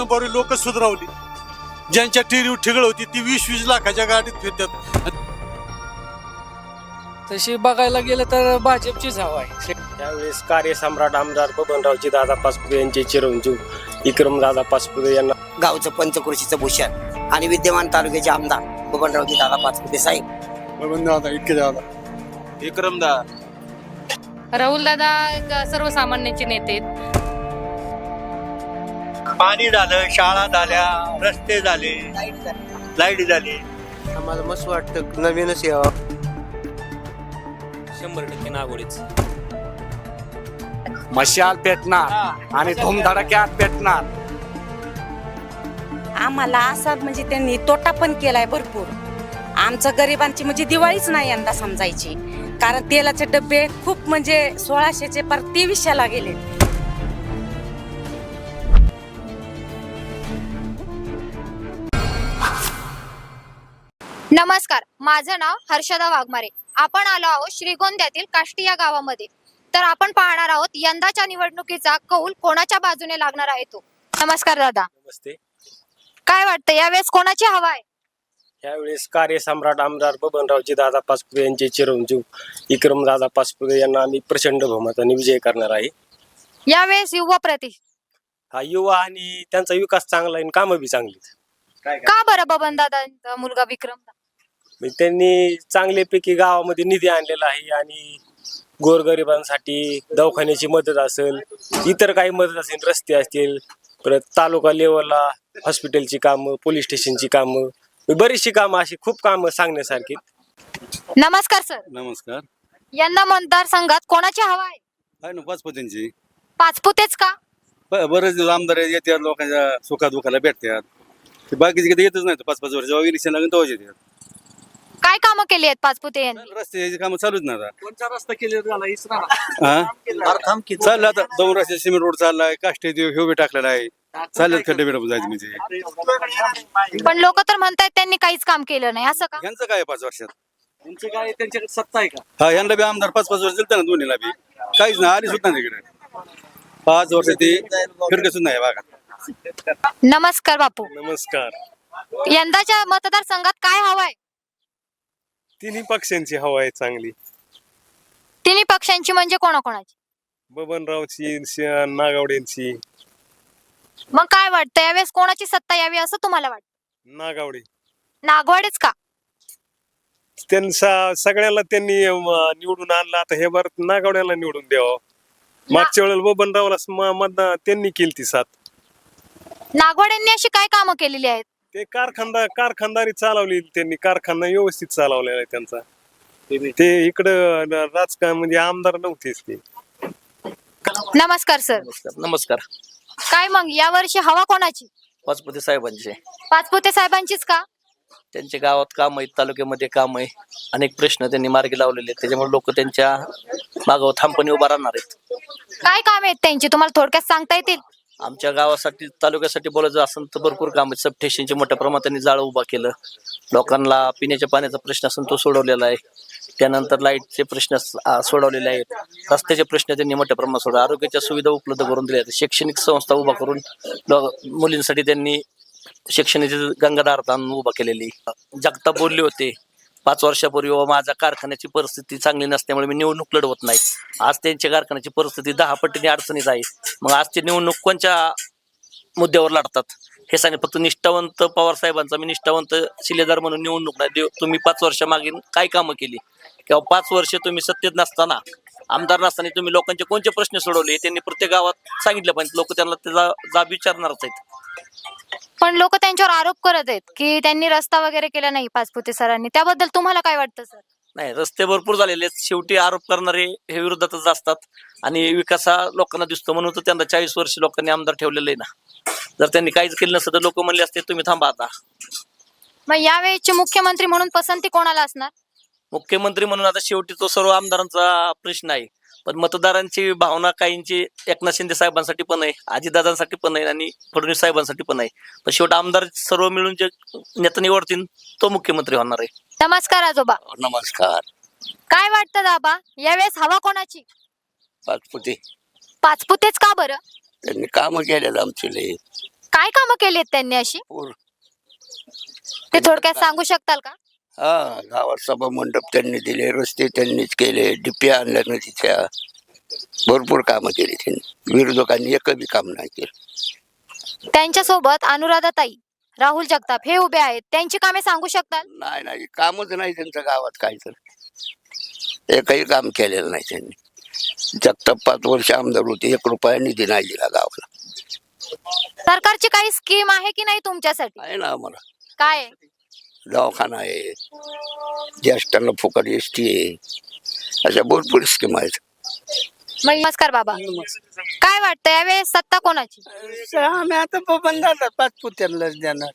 बरी लोक सुधरवली. ज्यांच्या टिरीव ठिगळ होती ती वीस वीस लाखाच्या गाडीत फिरतात. तशी बघायला गेलं तर भाजपचीच हवा आहे. त्यावेळेस कार्यसम्राट आमदार बबनरावजी दादा पाचपुते यांचे चिरंजीव विक्रम दादा पाचपुते यांना गावचं पंचकृषीचं भूषण आणि विद्यमान तालुक्याचे आमदार बबनरावजी दादा पाचपुते साहेब. दादा इतके दादा. विक्रम दा. राहुल दादा सर्वसामान्यांचे नेते आहेत. पाणी झालं शाळा झाल्या रस्ते झाले लाइट झाली. आम्हाला मस्त वाटतं नवीनच यावं. शंभर टक्के नागोडीच. मशाल पेटणार आणि धूमधडाक्यात पेटणार. आम्हाला असा म्हणजे त्यांनी तोटा पण केलाय भरपूर. आमचं गरिबांची म्हणजे दिवाळीच नाही यंदा समजायची. कारण तेलाचे डबे खूप म्हणजे सोळाशेचे पर तेवीसशेला गेले नमस्कार माझं नाव हर्षदा वाघमारे. आपण आलो आहोत श्रीगोंद्यातील काष्टी या गावामध्ये. तर आपण पाहणार आहोत यंदाच्या निवडणुकीचा कौल कोणाच्या बाजूने लागणार आहे तो? नमस्कार दादा. नमस्ते. काय वाटतं यावेळेस कोणाची हवा आहे? त्यावेळेस कार्यसम्राट आमदार बबनरावजी दादा पाचपुते यांचे चिरंजीव विक्रम दादा पाचपुते यांना आम्ही प्रचंड बहुमताने विजय करणार आहे. यावेळेस युवा प्रति? हा युवा आणि त्यांचा विकास चांगला आहे आणि कामं बी चांगली. का बरं बबन दादा मुलगा विक्रम म्हणजे त्यांनी चांगल्यापैकी गावामध्ये निधी आणलेला आहे आणि गोरगरिबांसाठी दवाखान्याची मदत असेल इतर काही मदत असेल रस्ते असतील परत तालुका लेवलला हॉस्पिटलची कामं पोलीस स्टेशनची कामं बरीचशी कामं अशी खूप कामं सांगण्यासारखी. नमस्कार सर. नमस्कार. यंदा मतदारसंघात कोणाची हवा आहे? आहे ना पाचपतींची. पाचपुतेच का? बरेच आमदार येतात लोकांच्या सुखा दुखाला भेटतात. ते बाकीचे कधी येतच नाही पाच पाच वर्ष जेव्हा इलेक्शन लागेल तेव्हाच येतात. काय कामं केली आहेत पाचपुते यांनी? रस्त्याची कामं चालूच ना आता. कोणचा रस्ता केले झाला इसरा. हा? चाललं आता. दोन रस्ते सिमेंट रोड चाललाय काष्टे ह्यो बी टाकलेला आहे. चाललं खड्डे बिडे जायचं म्हणजे पण लोक तर म्हणतायत त्यांनी काहीच काम केलं नाही. असं का? यांचं काय आहे पाच वर्षात? त्यांची काय त्यांच्याकडे सत्ता आहे का? हा यांना बी आमदार पाच पाच वर्ष दिलता ना दोन्हीला बी. काहीच नाही आली सुद्धा नाही तिकडे पाच वर्ष ते फिरके सुद्धा आहे बघा. नमस्कार बापू. नमस्कार. यंदाच्या मतदारसंघात काय हवं आहे तिन्ही पक्षांची हवा आहे चांगली. तिन्ही पक्षांची म्हणजे कोणाकोणाची? बबनरावची नागावड्यांची मग काय वाटतं? यावेळेस कोणाची सत्ता यावी असं तुम्हाला वाटतं? नागावडे. नागवाडेच का? त्यांचा सगळ्याला त्यांनी अं, निवडून आणलं. आता हे भारत नागावड्याला निवडून द्यावं. मागच्या वेळेला बबनरावला म- मतदान त्यांनी केली ती साथ. नागवाड्यांनी अशी काय कामं केलेली आहेत? ते कारखानदार कारखानदारी चालवली त्यांनी कारखाना व्यवस्थित चालवलेला आहे त्यांचा. ते इकडं राजकारण म्हणजे आमदार नव्हतेच ते. नमस्कार सर नमस्कार काय मग यावर्षी हवा कोणाची? पाचपती साहेबांचे. पाचपुते साहेबांचीच का? त्यांच्या गावात काम आहे तालुक्यामध्ये काम आहे. अनेक प्रश्न त्यांनी मार्गी लावलेले आहेत. त्याच्यामुळे लोक त्यांच्या मागावर ठामपणे उभा राहणार आहेत. काय काम आहेत त्यांची? तुम्हाला थोडक्यात सांगता येतील? आमच्या गावासाठी तालुक्यासाठी बोलायचं असेल तर भरपूर काम आहे सबस्टेशनचे मोठ्या प्रमाणात त्यांनी जाळं उभा केलं. लोकांना पिण्याच्या पाण्याचा प्रश्न असून तो सोडवलेला आहे. त्यानंतर लाईटचे प्रश्न सोडवलेले आहेत. रस्त्याचे प्रश्न त्यांनी मोठ्या प्रमाणात सोडवले. आरोग्याच्या सुविधा उपलब्ध करून दिल्या आहेत. शैक्षणिक संस्था उभा करून मुलींसाठी त्यांनी शैक्षणिक गंगाधार उभा केलेली. जगता बोलले होते पाच वर्षापूर्वी व माझ्या कारखान्याची परिस्थिती चांगली नसल्यामुळे मी निवडणूक लढवत नाही. आज त्यांच्या कारखान्याची परिस्थिती दहा पटीने अडचणीत आहे. मग आज ते निवडणूक कोणच्या मुद्द्यावर लढतात? हे सांगे. फक्त निष्ठावंत पवार साहेबांचा. मी निष्ठावंत शिलेदार म्हणून निवडणूक नाही. देव तुम्ही पाच वर्षामागील काय कामं केली? किंवा पाच वर्ष तुम्ही सत्तेत नसताना आमदार नसताना तुम्ही लोकांचे कोणते प्रश्न सोडवले? त्यांनी प्रत्येक गावात सांगितलं पाहिजे. लोक त्यांना त्याचा जाब विचारणारच आहेत. पण लोक त्यांच्यावर आरोप करत आहेत की त्यांनी रस्ता वगैरे केला नाही पाचपुते सरांनी. त्याबद्दल तुम्हाला काय वाटतं सर? नाही रस्ते भरपूर झालेले आहेत. शेवटी आरोप करणारे हे विरोधातच असतात. आणि विकास हा लोकांना दिसतो म्हणून तर त्यांना चाळीस वर्ष लोकांनी आमदार ठेवलेलं आहे ना. जर त्यांनी काहीच केलं नसतं तर लोक म्हणले असते तुम्ही थांबा आता. मग यावेळेचे मुख्यमंत्री म्हणून पसंती कोणाला असणार? मुख्यमंत्री म्हणून आता शेवटी तो सर्व आमदारांचा प्रश्न आहे. पण मतदारांची भावना काहींची एकनाथ शिंदे साहेबांसाठी पण आहे अजितदादांसाठी पण आहे आणि फडणवीस साहेबांसाठी पण आहे. पण शेवटी आमदार सर्व मिळून जे नेता निवडतील तो मुख्यमंत्री होणार आहे. नमस्कार आजोबा. नमस्कार. काय वाटतं दाबा? यावेळेस हवा कोणाची? पाचपुते. पाचपुतेच का बरं? त्यांनी कामं केलेत आमचे लय काय कामं केली त्यांनी अशी? पूर. ते थोडक्यात सांगू शकताल का? हा गावात सभा मंडप त्यांनी दिले रस्ते त्यांनीच केले डिप्या आणल्या नदीच्या. भरपूर कामं केली त्यांनी. विरोधकांनी एक बी काम नाही केलं. त्यांच्यासोबत अनुराधाताई राहुल जगताप हे उभे आहेत. त्यांची कामे सांगू शकताल नाही नाही कामच नाही त्यांचं गावात काय तर. एकही काम केलेलं नाही त्यांनी. जगताप पाच वर्ष आमदार होते एक रुपया निधी नाही दिला गावाला. सरकारची काही स्कीम आहे की नाही तुमच्यासाठी? आहे ना आम्हाला. काय? आहे? दवाखाना आहे. ज्येष्ठांना फुकट एस टी आहे. अशा भरपूर स्कीम आहेत. मग नमस्कार बाबा. काय वाटतं यावेळेस सत्ता कोणाची? आम्ही आता बंधाला पाच पुत्यांनाच देणार.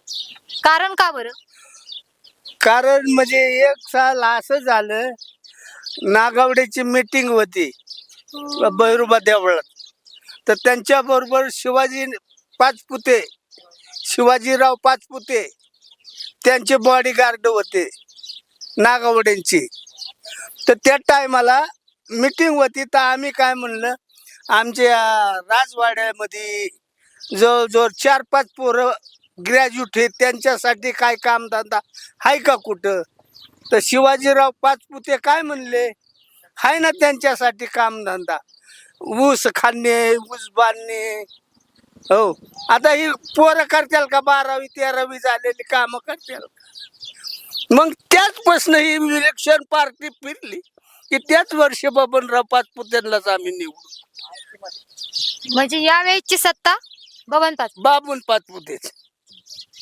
कारण का बरं? कारण म्हणजे एक साल असं झालं नागावड्याची मीटिंग होती भैरुबा देवळात. तर त्यांच्या बरोबर शिवाजी पाचपुते शिवाजीराव पाचपुते त्यांचे बॉडीगार्ड होते नागावड्यांची तर त्या टायमाला मीटिंग होती तर आम्ही काय म्हणलं आमच्या राजवाड्यामध्ये जवळजवळ चार पाच पोरं ग्रॅज्युएट आहेत त्यांच्यासाठी काय कामधंदा आहे का कुठं? तर शिवाजीराव पाचपुते काय म्हणले आहे ना त्यांच्यासाठी कामधंदा. ऊस खाणे ऊस बांधणे हो. आता ही पोरं करतील का? बारावी तेरावी झालेली कामं करतील मग त्याचपासून ही इलेक्शन पार्टी फिरली की त्याच वर्षी बबनराव पाचपुतेंनाच आम्ही निवडू. म्हणजे यावेळेसची सत्ता बबन पाच बाबून पाचपुतेच.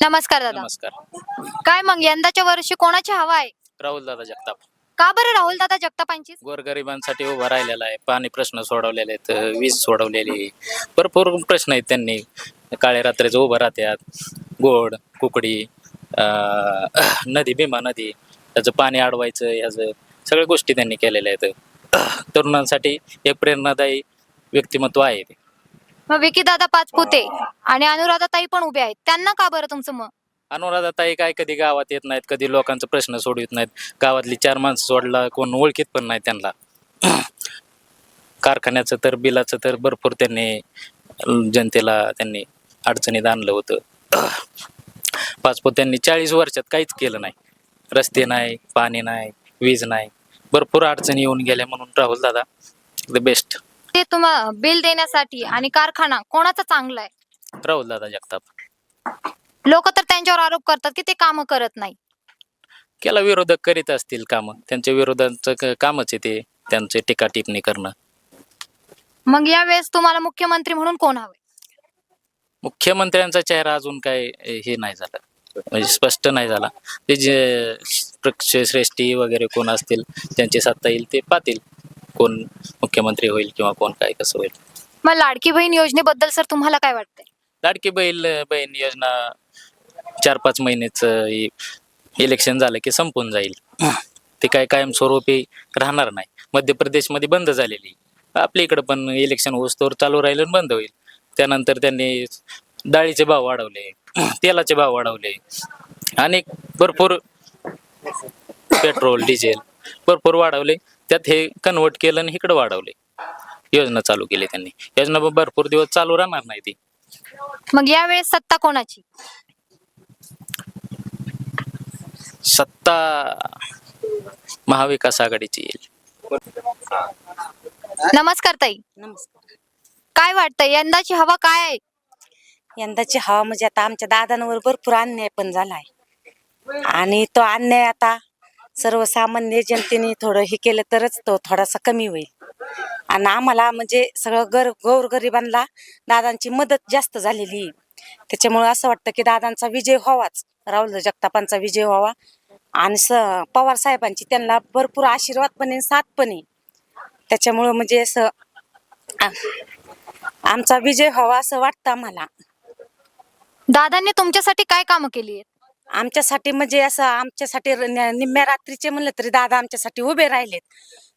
नमस्कार दादा. नमस्कार. काय मग यंदाच्या वर्षी कोणाची हवा आहे? राहुल दादा जगताप. का बरं राहुल दादा जगतापांची गोरगरिबांसाठी उभा राहिलेला आहे. पाणी प्रश्न सोडवलेले आहेत वीज सोडवलेली भरपूर प्रश्न आहेत त्यांनी. काळ्या रात्रीचं उभं राहत्यात गोड कुकडी अं, नदी भीमा नदी त्याचं पाणी अडवायचं ह्याचं सगळ्या गोष्टी त्यांनी केलेल्या आहेत. तरुणांसाठी एक प्रेरणादायी व्यक्तिमत्व आहे ते. मग विकी दादा पाचपुते आणि अनुराधाताई पण उभे आहेत. त्यांना का बरं तुमचं मग अनुराधाताई काय कधी गावात येत नाहीत कधी लोकांचा प्रश्न सोडवित नाहीत. गावातली चार माणसं सोडला कोण ओळखीत पण नाही त्यांना. कारखान्याचं तर बिलाचं तर भरपूर त्यांनी जनतेला त्यांनी अडचणीत आणलं होतं. पाचपो त्यांनी चाळीस वर्षात काहीच केलं नाही. रस्ते नाही पाणी नाही वीज नाही. भरपूर अडचणी येऊन गेल्या म्हणून राहुल दादा द बेस्ट. ते तुम्हाला बिल देण्यासाठी आणि कारखाना कोणाचा चांगला आहे? राहुल दादा जगताप. लोक तर त्यांच्यावर आरोप करतात की ते कामं करत नाही. केला विरोधक करीत असतील कामं. त्यांच्या विरोधाचं कामच आहे ते त्यांचे टीका टिप्पणी करणं. मग यावेळेस तुम्हाला मुख्यमंत्री म्हणून कोण हवे मुख्यमंत्र्यांचा चेहरा अजून काय हे नाही झाला. म्हणजे स्पष्ट नाही झाला. ते जे श्रेष्ठी वगैरे कोण असतील त्यांची सत्ता येईल ते पाहतील कोण मुख्यमंत्री होईल किंवा कोण काय कसं होईल. मग लाडकी बहीण योजनेबद्दल सर तुम्हाला काय वाटतंय? लाडकी बैल बहीण योजना चार पाच महिनेच इलेक्शन झालं की संपून जाईल. ते काय कायमस्वरूपी राहणार नाही. मध्य प्रदेशमध्ये बंद झालेली. आपल्या इकडं पण इलेक्शन होस्तोवर चालू राहिलं आणि बंद होईल. त्यानंतर त्यांनी डाळीचे भाव वाढवले तेलाचे भाव वाढवले. आणि भरपूर पेट्रोल डिझेल भरपूर वाढवले. त्यात हे कन्वर्ट केलं आणि इकडं वाढवले. योजना चालू केली त्यांनी. योजना भरपूर दिवस चालू राहणार नाही ती. मग यावेळेस सत्ता कोणाची? सत्ता महाविकास आघाडीची येईल. नमस्कार ताई. नमस्कार. काय वाटतंय? यंदाची हवा काय आहे? यंदाची हवा म्हणजे आता आमच्या दादांवर भरपूर अन्याय पण झालाय. आणि तो अन्याय आता सर्वसामान्य जनतेने थोडं हे केलं तरच तो थोडासा कमी होईल. आणि आम्हाला म्हणजे सगळं गर गोरगरिबांना दादांची मदत जास्त झालेली आहे. त्याच्यामुळे असं वाटतं की दादांचा विजय व्हावाच. राहुल जगतापांचा विजय व्हावा. आणि स पवार साहेबांची त्यांना भरपूर आशीर्वाद पण आहे साथ पण आहे. त्याच्यामुळं म्हणजे असं आमचा विजय व्हावा असं वाटतं आम्हाला. दादांनी तुमच्यासाठी काय कामं केली आहेत? आमच्यासाठी म्हणजे असं आमच्यासाठी र- न- निम्म्या रात्रीचे म्हणलं तरी दादा आमच्यासाठी उभे राहिलेत.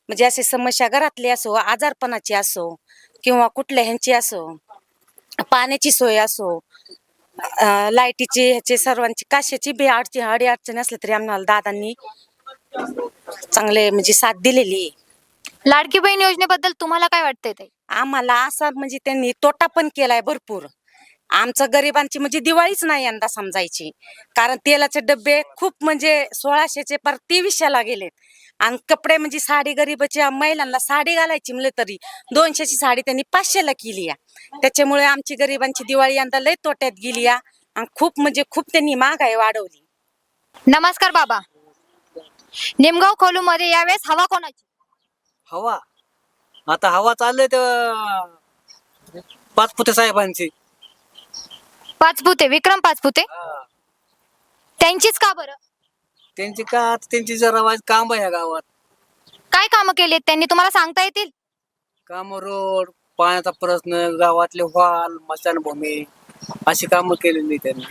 म्हणजे असे समस्या घरातली असो आजारपणाची असो किंवा कुठल्या ह्यांची असो पाण्याची सोय असो लाईटीची ह्याची सर्वांची काशाची बी अडचण अडी अडचणी असल्या तरी आम्हाला दादांनी चांगले म्हणजे साथ दिलेली. लाडकी बहीण योजनेबद्दल तुम्हाला काय वाटतंय ताई? आम्हाला असा म्हणजे त्यांनी तोटा पण केलाय भरपूर. आमचं गरिबांची म्हणजे दिवाळीच नाही यंदा समजायची. कारण तेलाचे डबे खूप म्हणजे सोळाशेचे पर तेवीसशेला गेलेत. आणि कपडे म्हणजे साडी गरीबाच्या महिलांना साडी घालायची म्हणलं तरी दोनशेची साडी त्यांनी पाचशेला केली या. त्याच्यामुळे आमची गरिबांची दिवाळी यंदा लय तोट्यात गेली या. आणि खूप म्हणजे खूप त्यांनी महागाई वाढवली. नमस्कार बाबा. निमगाव खोलू मध्ये यावेळेस हवा कोणाची? हवा. आता हवा चाललंय तर पाचपुते साहेबांची. पाचपुते विक्रम पाचपुते? त्यांचीच का बरं? त्यांची का आता त्यांची जरा काम आहे या गावात. काय कामं केली आहेत त्यांनी तुम्हाला सांगता येतील? काम रोड पाण्याचा प्रश्न गावातले वाल मशानभूमी अशी कामं केलेली त्यांनी.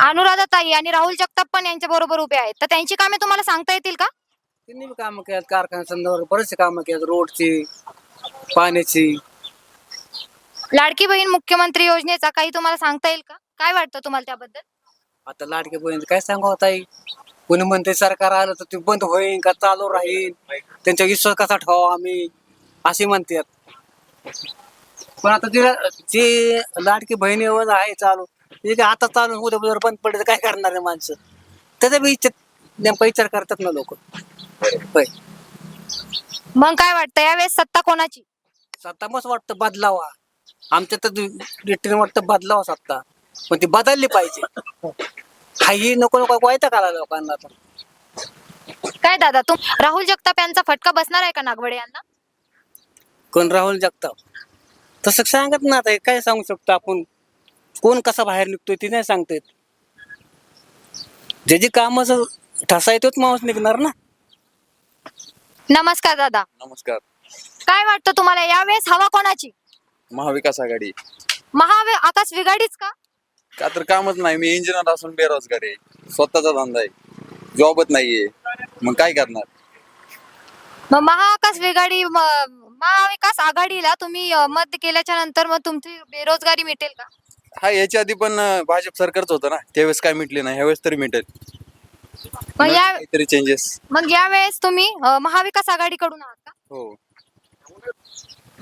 अनुराधा ताई आणि राहुल जगताप पण यांच्या बरोबर उभे आहेत. तर त्यांची कामे तुम्हाला सांगता येतील का? त्यांनी बी कामं केल्यात कारखान्या संदर्भात बरेचसे कामं केल्यात रोडची पाण्याची. लाडकी बहीण मुख्यमंत्री योजनेचा काही तुम्हाला सांगता येईल का? काय वाटतं तुम्हाला त्याबद्दल? आता लाडके बहीण काय सांगावं ताई? कोणी म्हणते सरकार आलं तर ते बंद होईल का चालू राहील त्यांचा विश्वास कसा ठेवावा आम्ही असे म्हणतात पण आता तिला जे लाडकी बहिणीवर आहे चालू ते काय आता चालू उद्या जर बंद पडले तर काय करणार आहे माणसं त्याचा बी इच्छा नेमका विचार करतात ना लोक होय मग काय वाटतं यावेळेस सत्ता कोणाची सत्ता मस्त वाटतं बदलावा आमच्या तर रिटर्न वाटतं बदलावा सत्ता पण ती बदलली पाहिजे काही नको नको वायता काला लोकांना आता. काय दादा तुम राहुल जगताप यांचा फटका बसणार आहे का नागवडे यांना? कोण राहुल जगताप? तसं सांगत ना आता हे काय सांगू शकतो आपण? कोण कसा बाहेर निघतोय ते नाही सांगता येत. जे जे कामाचं ठसा येतोच माणूस निघणार ना. नमस्कार दादा. नमस्कार. काय वाटतं तुम्हाला यावेळेस हवा कोणाची? महाविकास आघाडी. महावे आकाश विघाडीच का? का तर कामच नाही. मी इंजिनियर असून बेरोजगार आहे. स्वतःचा धंदा आहे. जॉबच नाहीये. मग काय करणार? मग महाविकास वेगाडी म- महाविकास आघाडीला तुम्ही अ, मत केल्याच्यानंतर मग तुमची बेरोजगारी मिटेल का? हा याच्या आधी पण अं, भाजप सरकारच होतं ना. त्यावेळेस काय मिटले नाही. ह्यावेळेस तरी मिटेल. मग या काहीतरी चेंजेस मग यावेळेस तुम्ही अ, महाविकास आघाडीकडून आहात का? हो.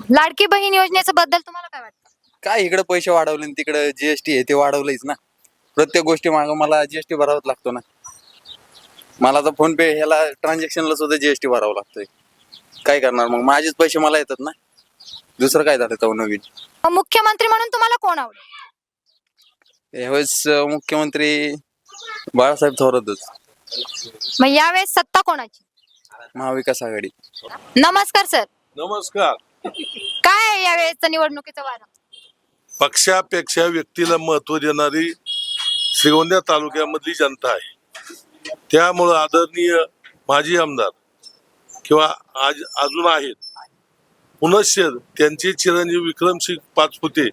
लाडकी बहीण योजनेचं बद्दल तुम्हाला काय वाटतं? काय इकडे पैसे वाढवले आणि तिकडे जीएसटी आहे ते वाढवलंयच ना. प्रत्येक गोष्टी मागं मला जीएसटी भरावाच लागतो ना. मला तर फोन पे ह्याला ट्रान्झॅक्शनला सुद्धा जीएसटी भरावं लागतोय. काय करणार मग? माझेच पैसे मला येतात ना. दुसरं काय झालं तेव्हा नवीन? मग मुख्यमंत्री म्हणून तुम्हाला कोण आवडेल? यावेळेस अं, मुख्यमंत्री बाळासाहेब थोरातच. मग यावेळेस सत्ता कोणाची? महाविकास आघाडी. नमस्कार सर. नमस्कार. काय आहे यावेळेसचं निवडणुकीचं वारं? पक्षापेक्षा व्यक्तीला महत्त्व देणारी श्रीगोंद्या तालुक्यामधली जनता आहे. त्यामुळं आदरणीय माजी आमदार किंवा आज अजून आहेत पुनश्च त्यांचे चिरंजीव विक्रमसिंग पाचपुते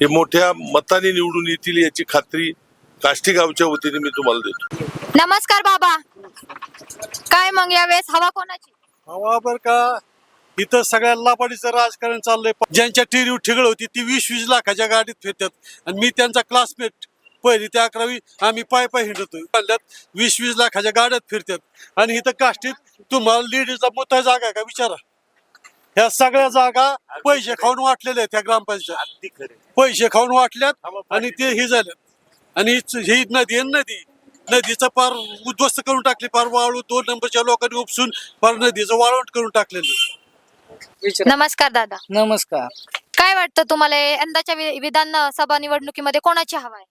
हे मोठ्या मताने निवडून येतील याची खात्री काष्टी गावच्या वतीने मी तुम्हाला देतो. नमस्कार बाबा. काय मग यावेळेस हवा कोणाची? हवा बर का? इथं सगळ्या लापाडीचं राजकारण चाललंय. ज्यांच्या टिरीव ठिगळ होती ती वीस वीस लाखाच्या गाडीत फिरतात. आणि मी त्यांचा क्लासमेट पहिली ते अकरावी आम्ही पाय पाय हिंडतोय. चालल्यात वीस वीस लाखाच्या गाड्यात फिरतात. आणि इथं काष्टीत तुम्हाला लेडीजला मोठा जागा आहे का? विचारा. ह्या सगळ्या जागा पैसे खाऊन वाटलेल्या आहेत ह्या ग्रामपंचायत. पैसे खाऊन वाटल्यात आणि ते हे झाल्यात. आणि ही नदी आहे नदी? नदीचं पार उद्ध्वस्त करून टाकली पार वाळू दोन नंबरच्या लोकांनी उपसून पार नदीचं वाळवंट करून टाकलेलं नमस्कार दादा. नमस्कार. काय वाटतं तुम्हाला यंदाच्या वि- विधानसभा निवडणुकीमध्ये कोणाची हवा आहे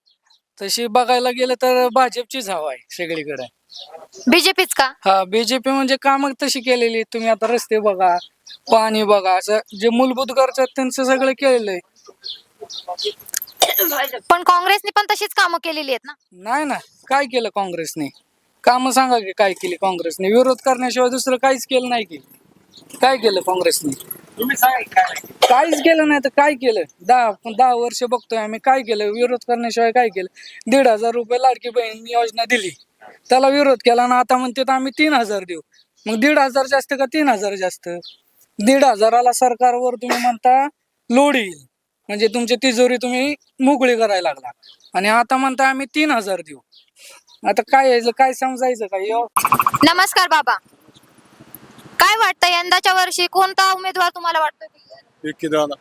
तशी बघायला गेलं तर भाजपचीच हवा आहे सगळीकडे. बीजेपीच का? हा बीजेपी म्हणजे कामं तशी केलेली आहेत. तुम्ही आता रस्ते बघा पाणी बघा असं जे मूलभूत गरजा आहेत त्यांचं सगळं केलेलं आहे. पण काँग्रेसने पण तशीच कामं केलेली आहेत ना? नाही ना काय केलं काँग्रेसने? काम सांगा की काय केली काँग्रेसने? विरोध करण्याशिवाय दुसरं काहीच केलं नाही की. काय केलं काँग्रेसने? काहीच केलं नाही तर काय केलं? दहा दहा वर्ष बघतोय आम्ही काय केलं? विरोध करण्याशिवाय काय केलं? दीड हजार रुपये लाडकी बहीण योजना दिली. त्याला विरोध केला ना आता म्हणते तर आम्ही तीन हजार देऊ. मग दीड हजार जास्त का तीन हजार जास्त? दीड हजाराला सरकारवर तुम्ही म्हणता लोड येईल. म्हणजे तुमची तिजोरी तुम्ही मोकळी करायला लागला. आणि आता म्हणता आम्ही तीन हजार देऊ. आता काय यायचं काय समजायचं काय? नमस्कार बाबा. काय वाटतं? यंदाच्या वर्षी कोणता उमेदवार तुम्हाला वाटतो विकी दादा.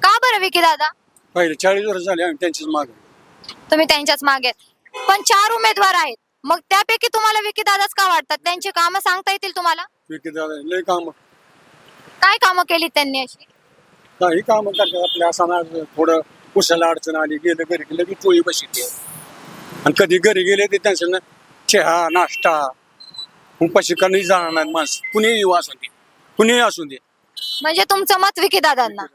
का बरं विकी दादा? पहिले चाळीस वर्ष झाले आम्ही त्यांचीच मागे. तुम्ही त्यांच्याच मागे आहेत. पण चार उमेदवार आहेत. मग त्यापैकी तुम्हाला विकी दादाच का वाटतात? त्यांची कामं सांगता येतील तुम्हाला? विकी दादा लय काम. काय कामं केली त्यांनी अशी? काही काम करतात आपल्या असं थोडं उसाला अडचण आली गेलं घरी गेलं की पोळी बसली आणि कधी घरी गेले ते त्यांचं ना चहा नाश्ता उपाशी कधी जाणार नाही माणसं. कुणीही असू दे. कुणीही असू दे. म्हणजे तुमचं मत विकी दादांना.